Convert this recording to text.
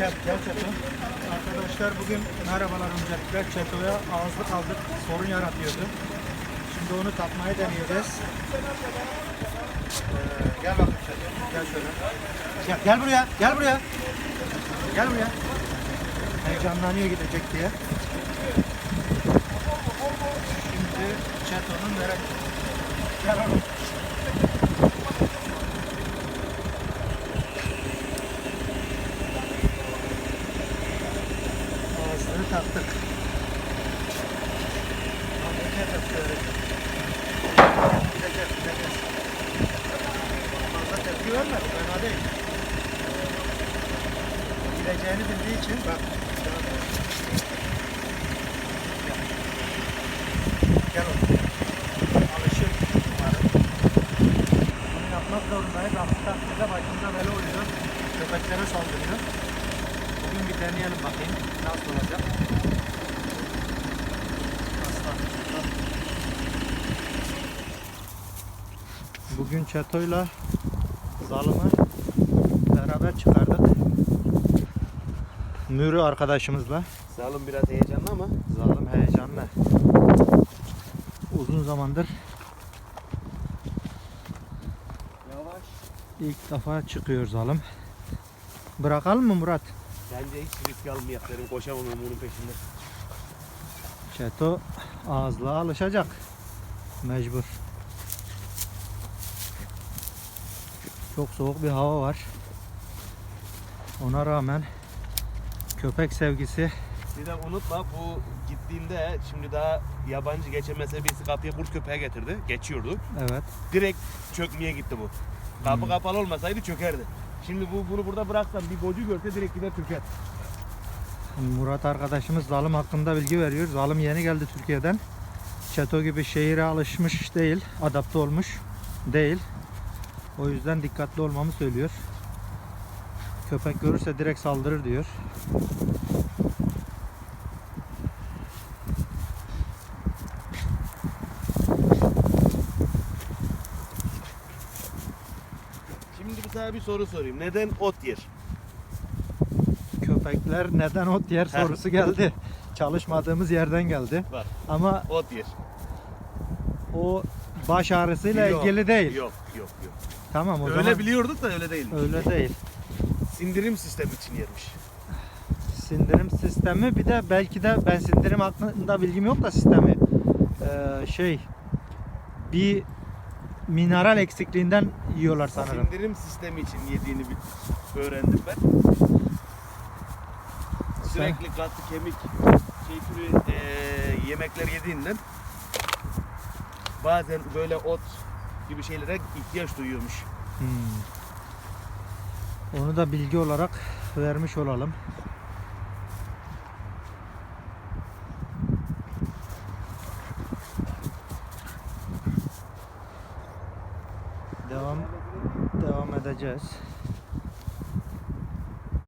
Çeto. Arkadaşlar bugün merhabalar öncelikle Çeto'ya ağızlık aldık. Sorun yaratıyordu. Şimdi onu takmayı deneyeceğiz. Ee, gel bakayım Çeto. Gel şöyle. Gel, gel buraya. Gel buraya. Gel buraya. Heyecanlanıyor gidecek diye. Şimdi Çeto'nun merak Gel oğlum. Taktık. Hareket yapıyor. Gidecek, gidecek. Fazla tepki vermedi, fena değil. Gideceğini bildiği için bak. Gel oğlum. Alışır umarım. Bunu yapmak zorundayız. Aksi takdirde başımıza böyle oluyor. Köpeklere saldırıyor. Bugün bir deneyelim bakayım nasıl olacak. Bugün çatoyla zalımı beraber çıkardık. Nuri arkadaşımızla. Salım biraz heyecanlı ama Zalim heyecanlı. Uzun zamandır yavaş. ilk defa çıkıyor zalim. Bırakalım mı Murat? Bence hiç risk almayak derim. Koşamam onun peşinde. Çeto ağızlığa alışacak. Mecbur. Çok soğuk bir hava var. Ona rağmen köpek sevgisi Bir de unutma bu gittiğinde şimdi daha yabancı geçemese birisi kapıya kurt köpeğe getirdi. Geçiyordu. evet Direkt çökmeye gitti bu. Kapı Hmm. kapalı olmasaydı çökerdi. Şimdi bu bunu burada bıraksam bir gocu görse direkt gider çöker. Murat arkadaşımız zalim hakkında bilgi veriyor. Zalim yeni geldi Türkiye'den. Çeto gibi şehire alışmış değil, adapte olmuş değil. O yüzden dikkatli olmamı söylüyor. Köpek görürse direkt saldırır diyor. Sana bir soru sorayım. Neden ot yer? Köpekler neden ot yer Heh. sorusu geldi. Çalışmadığımız yerden geldi. Bak Ama ot yer. o baş ağrısıyla Yok, ilgili değil. Yok yok yok. Tamam o öyle zaman biliyorduk da öyle değil. öyle değil. Sindirim sistemi için yermiş. sindirim sistemi bir de belki de ben sindirim hakkında bilgim yok da sistemi Ee, şey bir mineral eksikliğinden yiyorlar sanırım. Sindirim sistemi için yediğini bil- öğrendim ben. Sürekli katı kemik şey türü eee, yemekler yediğinden bazen böyle ot gibi şeylere ihtiyaç duyuyormuş. Hmm. Onu da bilgi olarak vermiş olalım. devam edeceğiz.